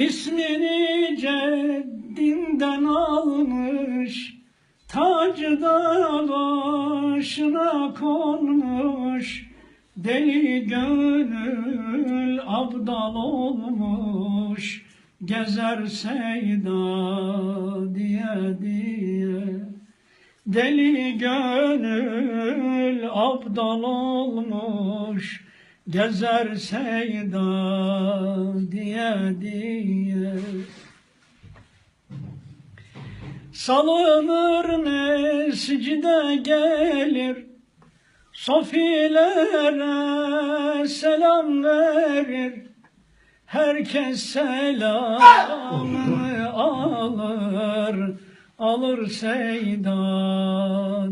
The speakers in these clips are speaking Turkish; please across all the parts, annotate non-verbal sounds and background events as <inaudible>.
İsmini ceddinden almış, tacı da başına konmuş. Deli gönül abdal olmuş, gezer seyda diye diye. Deli gönül abdal olmuş, gezer seyda diye diye. Salınır mescide gelir, sofilere selam verir. Herkes selamını alır, alır seyda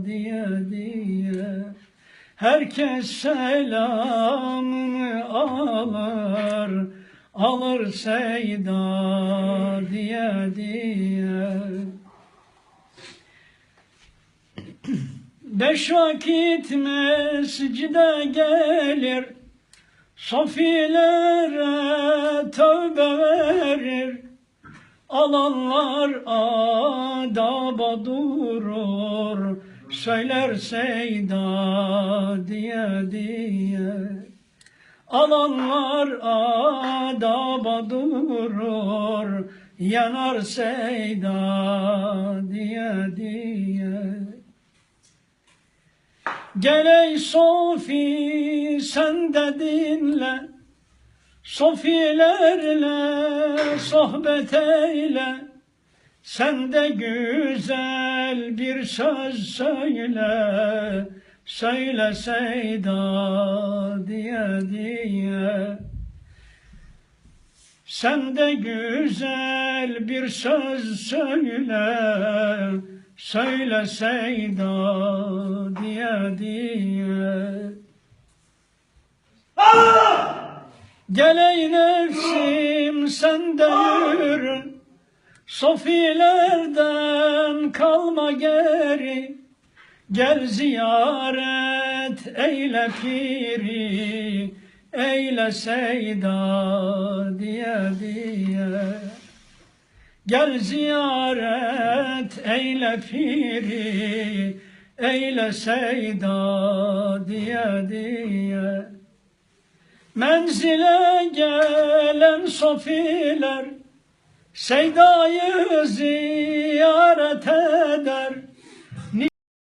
diye diye. Herkes selamını alır, alır seyda diye diye. <clears throat> Beş vakit mescide gelir, Sofilere tövbe verir, alanlar adaba durur, söyler seyda diye diye. Alanlar adaba durur, yanar seyda diye diye. Gel ey Sofi sen de dinle Sofilerle sohbet eyle Sen de güzel bir söz söyle Söyle Seyda diye diye. Sen de güzel bir söz söyle Söyle Seyda diye diye. Gel ey nefsim sen de yürü Sofilerden kalma geri. Gel ziyaret eyle piri. Eyle Seyda diye diye. Gel ziyaret eyle piri, eyle seyda diye diye. Menzile gelen sofiler, Seyda'yı ziyaret eder.